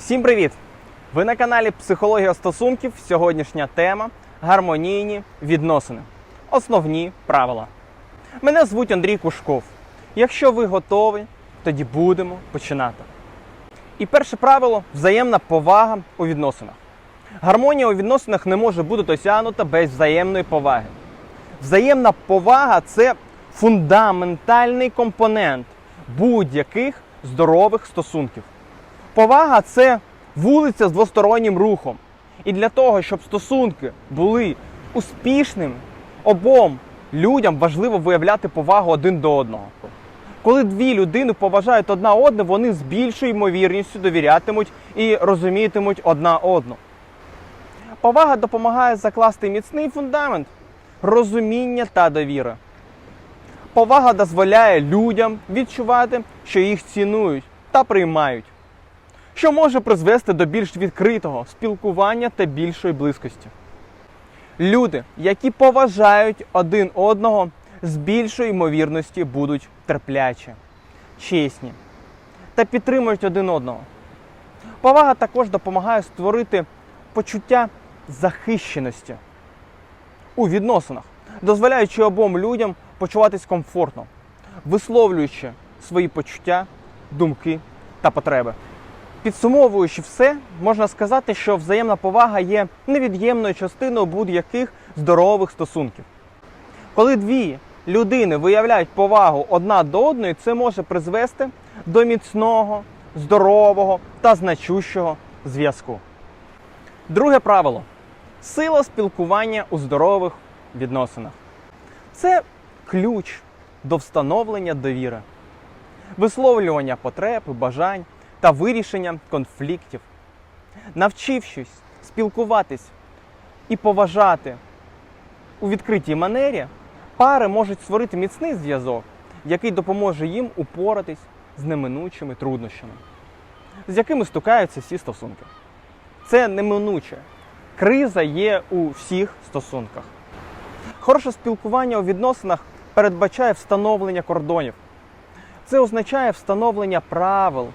Всім привіт! Ви на каналі Психологія стосунків. Сьогоднішня тема гармонійні відносини. Основні правила. Мене звуть Андрій Кушков. Якщо ви готові, тоді будемо починати. І перше правило взаємна повага у відносинах. Гармонія у відносинах не може бути досягнута без взаємної поваги. Взаємна повага це фундаментальний компонент будь-яких здорових стосунків. Повага це вулиця з двостороннім рухом. І для того, щоб стосунки були успішними, обом людям важливо виявляти повагу один до одного. Коли дві людини поважають одна одну, вони з більшою ймовірністю довірятимуть і розумітимуть одна одну. Повага допомагає закласти міцний фундамент розуміння та довіри. Повага дозволяє людям відчувати, що їх цінують та приймають, що може призвести до більш відкритого спілкування та більшої близькості. Люди, які поважають один одного, з більшою ймовірності будуть терплячі, чесні та підтримують один одного. Повага також допомагає створити почуття захищеності у відносинах, дозволяючи обом людям почуватись комфортно, висловлюючи свої почуття, думки та потреби. Підсумовуючи все, можна сказати, що взаємна повага є невід'ємною частиною будь-яких здорових стосунків. Коли дві людини виявляють повагу одна до одної, це може призвести до міцного, здорового та значущого зв'язку. Друге правило сила спілкування у здорових відносинах. Це ключ до встановлення довіри, висловлювання потреб, бажань та вирішення конфліктів. Навчившись спілкуватись і поважати у відкритій манері, пари можуть створити міцний зв'язок, який допоможе їм упоратись з неминучими труднощами, з якими стукаються всі стосунки. Це неминуче. Криза є у всіх стосунках. Хороше спілкування у відносинах передбачає встановлення кордонів. Це означає встановлення правил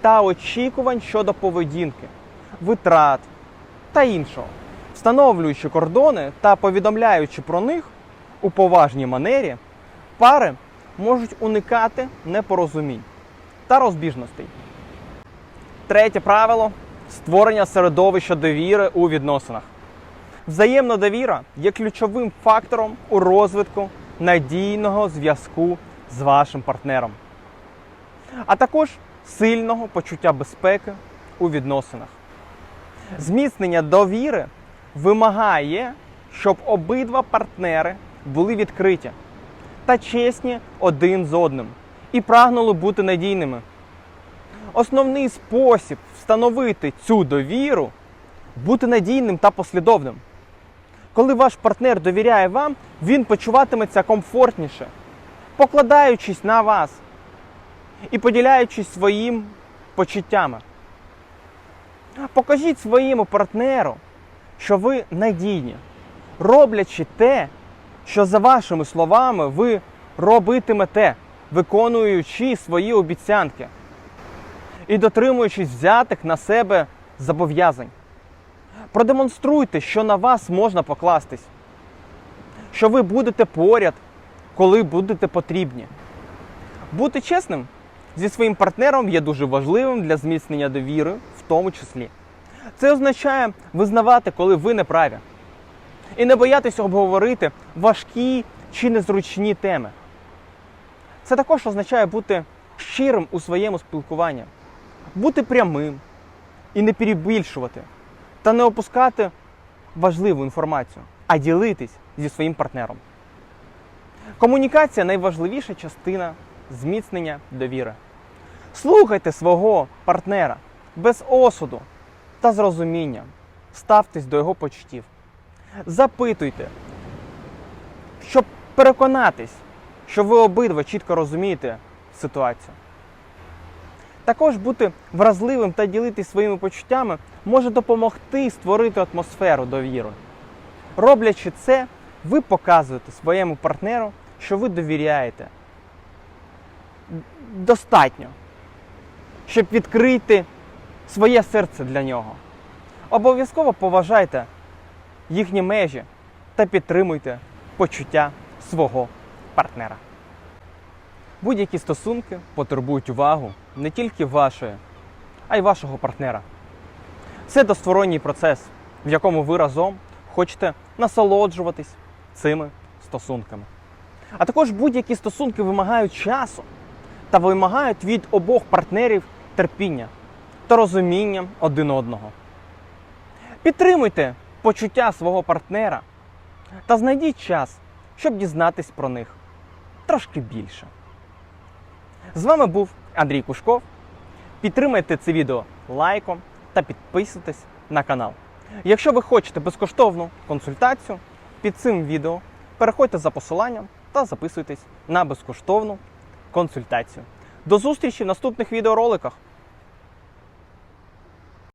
та очікувань щодо поведінки, витрат та іншого. Встановлюючи кордони та повідомляючи про них у поважній манері, пари можуть уникати непорозумінь та розбіжностей. Третє правило створення середовища довіри у відносинах. Взаємна довіра є ключовим фактором у розвитку надійного зв'язку з вашим партнером, а також сильного почуття безпеки у відносинах. Зміцнення довіри вимагає, щоб обидва партнери були відкриті та чесні один з одним і прагнули бути надійними. Основний спосіб встановити цю довіру бути надійним та послідовним. Коли ваш партнер довіряє вам, він почуватиметься комфортніше, покладаючись на вас і поділяючись своїм почуттями. Покажіть своєму партнеру, що ви надійні, роблячи те, що за вашими словами ви робитимете, виконуючи свої обіцянки і дотримуючись взятих на себе зобов'язань. Продемонструйте, що на вас можна покластись, що ви будете поряд, коли будете потрібні. Бути чесним зі своїм партнером є дуже важливим для зміцнення довіри, в тому числі. Це означає визнавати, коли ви не праві, і не боятися обговорити важкі чи незручні теми. Це також означає бути щирим у своєму спілкуванні, бути прямим і не перебільшувати, та не опускати важливу інформацію, а ділитись зі своїм партнером. Комунікація найважливіша частина зміцнення довіри. Слухайте свого партнера без осуду та з розумінням. Ставтесь до його почуттів. Запитуйте, щоб переконатись, що ви обидва чітко розумієте ситуацію. Також бути вразливим та ділитись своїми почуттями може допомогти створити атмосферу довіри. Роблячи це, ви показуєте своєму партнеру, що ви довіряєте. Достатньо, щоб відкрити своє серце для нього. Обов'язково поважайте їхні межі та підтримуйте почуття свого партнера. Будь-які стосунки потребують увагу не тільки вашої, а й вашого партнера. Це двосторонній процес, в якому ви разом хочете насолоджуватись цими стосунками. А також будь-які стосунки вимагають часу та вимагають від обох партнерів терпіння та розуміння один одного. Підтримуйте почуття свого партнера та знайдіть час, щоб дізнатись про них трошки більше. З вами був Андрій Кушков. Підтримайте це відео лайком та підписуйтесь на канал. Якщо ви хочете безкоштовну консультацію під цим відео, переходьте за посиланням та записуйтесь на безкоштовну консультацію. До зустрічі в наступних відеороликах.